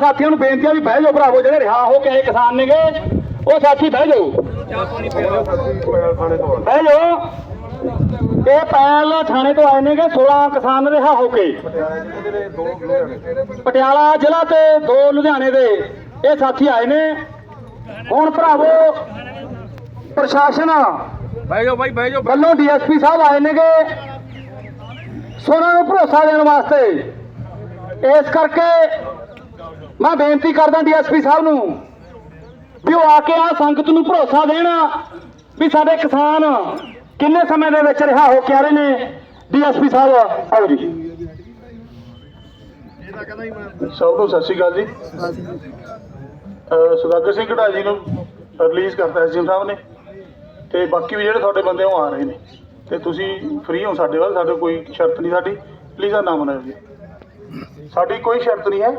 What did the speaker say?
ਸਾਥੀਆਂ ਨੂੰ ਬੇਨਤੀ ਆ ਵੀ ਬਹਿ ਜਾਓ ਭਰਾਵੋ ਜਿਹੜੇ ਰਿਹਾ ਹੋ ਕੇ ਆਏ ਕਿਸਾਨ ਨੇਗੇ ਉਹ ਸਾਥੀ ਬਹਿ ਜਾਓ। ਬਹਿ ਜਾਓ। ਇਹ ਪੈਲ ਥਾਣੇ ਤੋਂ ਆਏ ਨੇਗੇ 16 ਕਿਸਾਨ ਰਿਹਾ ਹੋ ਕੇ। ਪਟਿਆਲਾ ਜ਼ਿਲ੍ਹਾ ਤੇ ਦੋ ਲੁਧਿਆਣੇ ਦੇ ਇਹ ਸਾਥੀ ਆਏ ਨੇ। ਹੁਣ ਭਰਾਵੋ ਪ੍ਰਸ਼ਾਸਨ ਬਹਿ ਜਾਓ ਬਾਈ ਬਹਿ ਜਾਓ। ਵੱਲੋਂ ਡੀਐਸਪੀ ਸਾਹਿਬ ਆਏ ਨੇਗੇ। ਸੋਨਾ ਨੂੰ ਭਰੋਸਾ ਦੇਣ ਵਾਸਤੇ ਇਸ ਕਰਕੇ ਮੈਂ ਬੇਨਤੀ ਕਰਦਾ ਡੀਐਸਪੀ ਸਾਹਿਬ ਨੂੰ ਵੀ ਉਹ ਆ ਕੇ ਆ ਸੰਗਤ ਨੂੰ ਭਰੋਸਾ ਦੇਣ ਵੀ ਸਾਡੇ ਕਿਸਾਨ ਕਿੰਨੇ ਸਮੇਂ ਦੇ ਵਿੱਚ ਰਿਹਾ ਹੋ ਕੇ ਆ ਰਹੇ ਨੇ। ਡੀਐਸਪੀ ਸਾਹਿਬ, ਆਓ ਜੀ। ਸਭ ਨੂੰ ਸਤਿ ਸ਼੍ਰੀ ਅਕਾਲ ਜੀ। ਸੁਦਾਗਰ ਸਿੰਘ ਘਟਾ ਜੀ ਨੂੰ ਰਿਲੀਜ਼ ਕਰਤਾ ਐਸਜੀਐਮ ਸਾਹਿਬ ਨੇ। ਤੇ ਬਾਕੀ ਵੀ ਜਿਹੜੇ ਤੁਹਾਡੇ ਬੰਦੇ ਉਹ ਆ ਰਹੇ ਨੇ। ਤੇ ਤੁਸੀਂ ਫ੍ਰੀ ਹੋ ਸਾਡੇ ਵੱਲ, ਸਾਡੇ ਕੋਈ ਸ਼ਰਤ ਨਹੀਂ ਸਾਡੀ। ਪਲੀਜ਼ ਆ ਨਾ ਮਨਾਇਓ ਜੀ। ਸਾਡੀ ਕੋਈ ਸ਼ਰਤ ਨਹੀਂ ਹੈ।